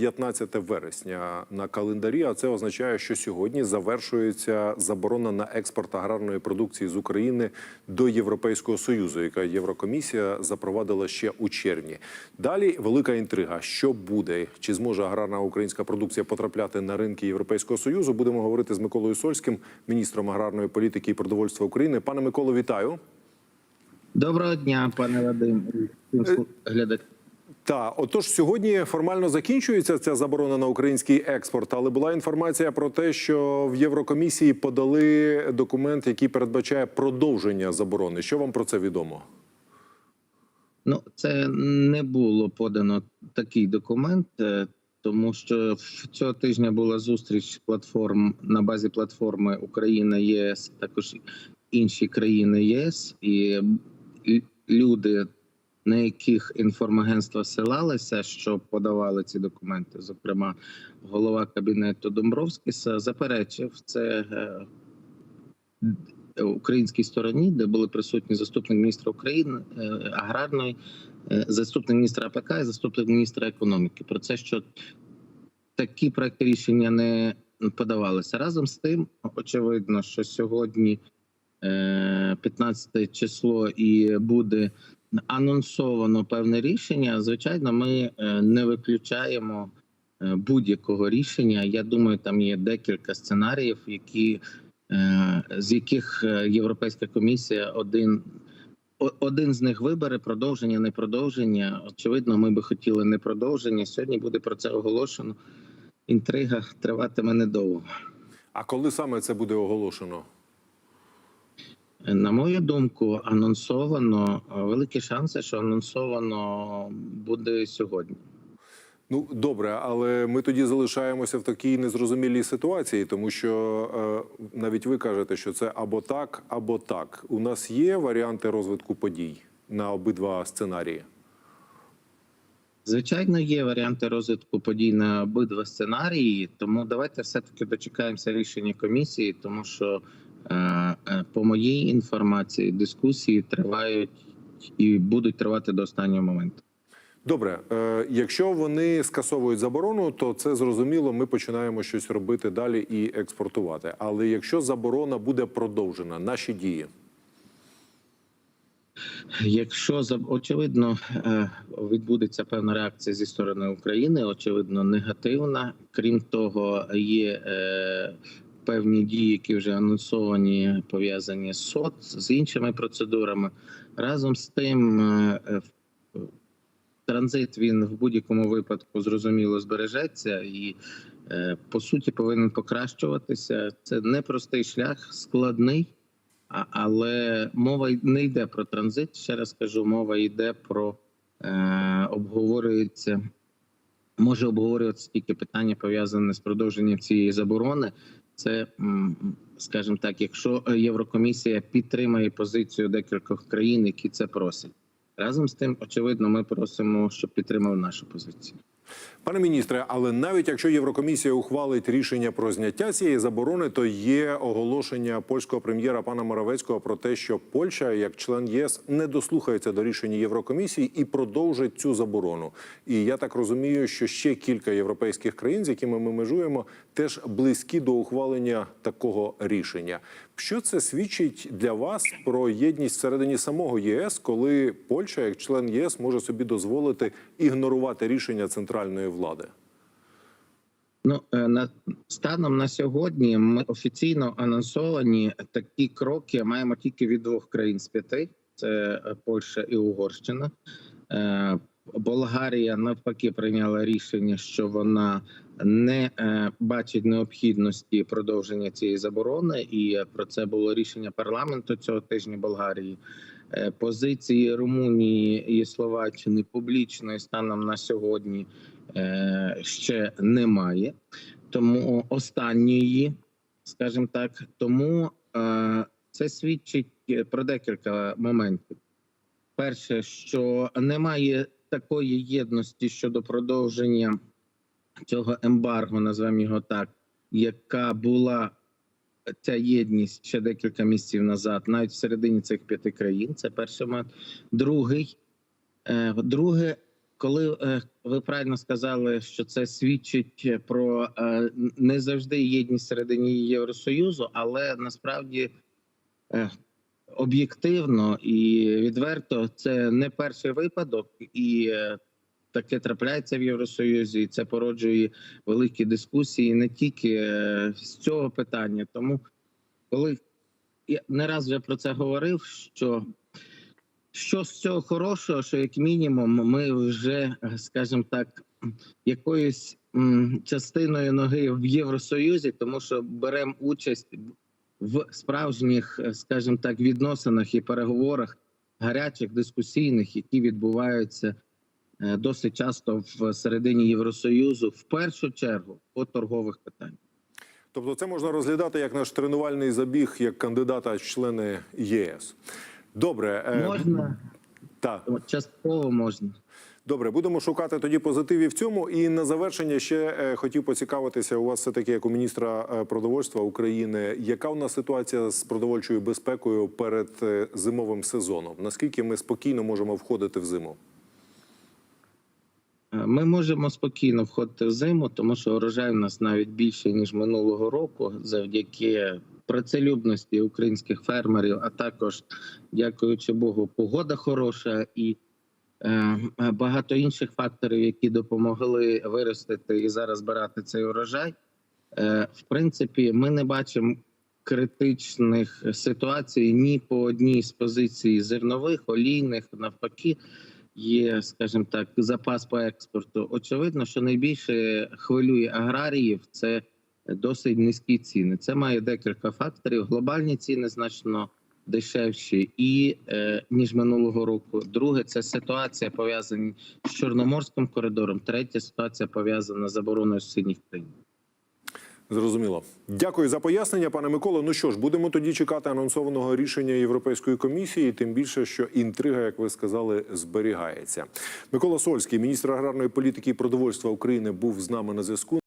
15 вересня на календарі. А це означає, що сьогодні завершується заборона на експорт аграрної продукції з України до Європейського союзу, яка Єврокомісія запровадила ще у червні. Далі велика інтрига: що буде, чи зможе аграрна українська продукція потрапляти на ринки Європейського союзу? Будемо говорити з Миколою Сольським, міністром аграрної політики і продовольства України. Пане Миколо, вітаю. Доброго дня, пане Вадим. і Та отож, сьогодні формально закінчується ця заборона на український експорт, але була інформація про те, що в Єврокомісії подали документ, який передбачає продовження заборони. Що вам про це відомо? Ну, це не було подано такий документ, е, тому що цього тижня була зустріч платформ на базі платформи Україна ЄС, також інші країни ЄС, і люди, на яких інформагентства ссилалися, що подавали ці документи, зокрема голова кабінету Домбровськіса, заперечив це. е, Українській стороні, де були присутні заступник міністра України е, аграрної, е, заступник міністра АПК і заступник міністра економіки. Про це, що такі проекти рішення не подавалися. Разом з тим, очевидно, що сьогодні е, 15 число і буде анонсовано певне рішення. Звичайно, ми е, не виключаємо е, будь-якого рішення. Я думаю, там є декілька сценаріїв, які е, з яких Європейська комісія один. Один з них вибере продовження, не продовження. Очевидно, ми би хотіли не продовження. Сьогодні буде про це оголошено. Інтрига триватиме недовго. А коли саме це буде оголошено? На мою думку, анонсовано е, великі шанси, що анонсовано буде сьогодні. Ну добре, але ми тоді залишаємося в такій незрозумілій ситуації, тому що е, навіть ви кажете, що це або так, або так. У нас є варіанти розвитку подій на обидва сценарії. Звичайно, є варіанти розвитку подій на обидва сценарії, тому давайте все-таки дочекаємося рішення комісії, тому що по моїй інформації дискусії тривають і будуть тривати до останнього моменту. Добре, е, якщо вони скасовують заборону, то це зрозуміло. Ми починаємо щось робити далі і експортувати. Але якщо заборона буде продовжена, наші дії. Якщо очевидно е, відбудеться певна реакція зі сторони України, очевидно, негативна. Крім того, є е, певні дії, які вже анонсовані, пов'язані з СОТ, з іншими процедурами. Разом з тим, е, е, транзит він в будь-якому випадку зрозуміло збережеться і е, по суті повинен покращуватися. Це непростий шлях, складний. Але мова не йде про транзит. Ще раз кажу, мова йде про обговорюється. Може обговорюватися тільки питання пов'язане з продовженням цієї заборони. Це, скажімо так, якщо Єврокомісія підтримає позицію декількох країн, які це просять. Разом з тим, очевидно, ми просимо, щоб підтримали нашу позицію. Пане міністре, але навіть якщо Єврокомісія ухвалить рішення про зняття цієї заборони, то є оголошення польського прем'єра пана Моравецького про те, що Польща, як член ЄС, не дослухається до рішення Єврокомісії і продовжить цю заборону. І я так розумію, що ще кілька європейських країн, з якими ми межуємо, теж близькі до ухвалення такого рішення. Що це свідчить для вас про єдність всередині самого ЄС, коли Польща, як член ЄС, може собі дозволити ігнорувати рішення центральної влади? Ну е, на станом на сьогодні ми офіційно анонсовані такі кроки маємо тільки від двох країн з п'яти: це е, Польща і Угорщина. Е, Болгарія навпаки прийняла рішення, що вона не бачить необхідності продовження цієї заборони, і про це було рішення парламенту цього тижня Болгарії. Е, Позиції Румунії і Словаччини публічної станом на сьогодні е, ще немає, тому останньої, скажімо так, тому е, це свідчить про декілька моментів. Перше, що немає такої єдності щодо продовження цього ембарго, назвемо його так, яка була ця єдність ще декілька місяців назад, навіть всередині цих п'яти країн. Це перший момент. Другий, е, друге, коли е, ви правильно сказали, що це свідчить про е, не завжди єдність середині Євросоюзу, але насправді об'єктивно і відверто це не перший випадок, і таке трапляється в Євросоюзі, і це породжує великі дискусії не тільки е, з цього питання. Тому, коли я не раз вже про це говорив, що що з цього хорошого, що як мінімум ми вже, скажімо так, якоюсь частиною ноги в Євросоюзі, тому що беремо участь в справжніх, скажімо так, відносинах і переговорах гарячих дискусійних, які відбуваються досить часто в середині Євросоюзу, в першу чергу по торгових питаннях. Тобто, це можна розглядати як наш тренувальний забіг як кандидата в члени ЄС. Добре, е, Можна та частково можна. добре, будемо шукати тоді позитивів в цьому. І на завершення ще е, хотів поцікавитися. У вас все таки як у міністра е, продовольства України. Яка у нас ситуація з продовольчою безпекою перед е, зимовим сезоном? Наскільки ми спокійно можемо входити в зиму? Ми можемо спокійно входити в зиму, тому що урожай у нас навіть більше ніж минулого року, завдяки працелюбності українських фермерів, а також дякуючи Богу, погода хороша і е, багато інших факторів, які допомогли виростити і зараз збирати цей урожай. Е, в принципі, ми не бачимо критичних ситуацій ні по одній з позицій зернових, олійних, навпаки є, скажімо так, запас по експорту. Очевидно, що найбільше хвилює аграріїв це досить низькі ціни. Це має декілька факторів. Глобальні ціни значно дешевші і е, ніж минулого року. Друге, це ситуація пов'язана з чорноморським коридором. Третя ситуація пов'язана з забороною синіх країн. Зрозуміло. Дякую за пояснення, пане Миколо. Ну що ж, будемо тоді чекати анонсованого рішення Європейської комісії. Тим більше, що інтрига, як ви сказали, зберігається. Микола Сольський, міністр аграрної політики і продовольства України, був з нами на зв'язку.